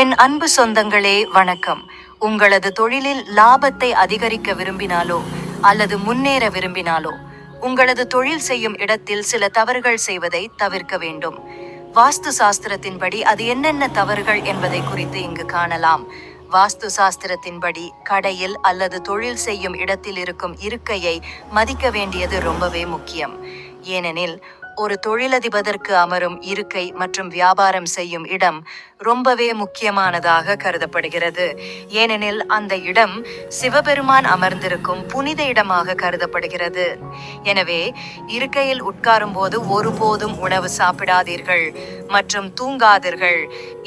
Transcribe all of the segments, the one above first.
என் அன்பு சொந்தங்களே வணக்கம். உங்களது தொழிலில் லாபத்தை அதிகரிக்க விரும்பினாலோ அல்லது முன்னேற விரும்பினாலோ உங்களது தொழில் செய்யும் இடத்தில் சில தவறுகள் செய்வதை தவிர்க்க வேண்டும். வாஸ்து சாஸ்திரத்தின்படி அது என்னென்ன தவறுகள் என்பதை குறித்து இங்கு காணலாம். வாஸ்து சாஸ்திரத்தின்படி கடையில் அல்லது தொழில் செய்யும் இடத்தில் இருக்கும் இருக்கையை மதிக்க வேண்டியது ரொம்பவே முக்கியம். ஏனெனில் ஒரு தொழிலதிபதற்கு அமரும் இருக்கை மற்றும் வியாபாரம் செய்யும் இடம் ரொம்பவே முக்கியமானதாக கருதப்படுகிறது. ஏனெனில் அந்த இடம் சிவபெருமான் அமர்ந்திருக்கும் புனித இடமாக கருதப்படுகிறது. எனவே இருக்கையில் உட்காரும் போது ஒருபோதும் உணவு சாப்பிடாதீர்கள் மற்றும் தூங்காதீர்கள்.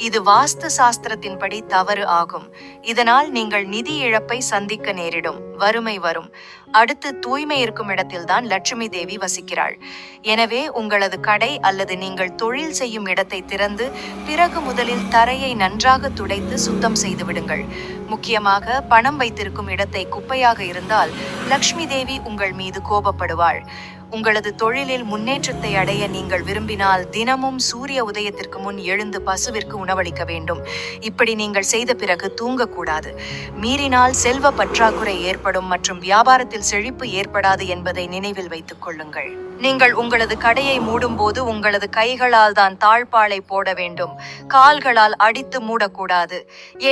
இது வாஸ்து சாஸ்திரத்தின்படி தவறு ஆகும். இதனால் நீங்கள் நிதி இழப்பை சந்திக்க நேரிடும். வறுமை வரும். அடுத்து தூய்மை இருக்கும் இடத்தில்தான் லட்சுமி தேவி வசிக்கிறாள். எனவே உங்களது கடை அல்லது நீங்கள் தொழில் செய்யும் இடத்தை திறந்து பிறகு முதலில் தரையை நன்றாக துடைத்து சுத்தம் செய்து விடுங்கள். முக்கியமாக பணம் வைத்திருக்கும் இடத்தை குப்பையாக இருந்தால் லக்ஷ்மி தேவி உங்கள் மீது கோபப்படுவாள். உங்களது தொழிலில் முன்னேற்றத்தை அடைய நீங்கள் விரும்பினால் தினமும் சூரிய உதயத்திற்கு முன் எழுந்து பசுவிற்கு உணவளிக்க வேண்டும். இப்படி நீங்கள் செய்த பிறகு தூங்கக்கூடாது. மீறினால் செல்வ பற்றாக்குறை ஏற்படும் மற்றும் வியாபாரத்தில் செழிப்பு ஏற்படாது என்பதை நினைவில் வைத்துக் கொள்ளுங்கள். நீங்கள் உங்களது கடையை மூடும்போது உங்களது கைகளால் தான் தாழ்பாலை போட வேண்டும். கால்களால் அடித்து மூடக்கூடாது.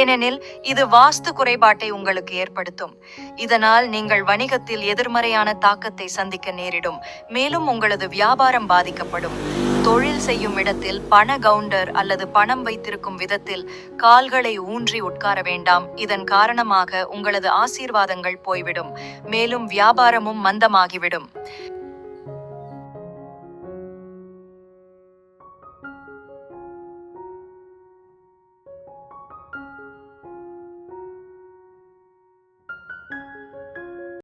ஏனெனில் இது வாஸ்து குறைபாட்டை உங்களுக்கு ஏற்படுத்தும். இதனால் நீங்கள் வணிகத்தில் எதிர்மறையான தாக்கத்தை சந்திக்க நேரிடும். மேலும் உங்களது வியாபாரம் பாதிக்கப்படும். தொழில் செய்யும் இடத்தில் பண கவுண்டர் அல்லது பணம் வைத்திருக்கும் விதத்தில் கால்களை ஊன்றி உட்கார வேண்டாம். இதன் காரணமாக உங்களது ஆசீர்வாதங்கள் போய்விடும். மேலும் வியாபாரமும் மந்தமாகிவிடும்.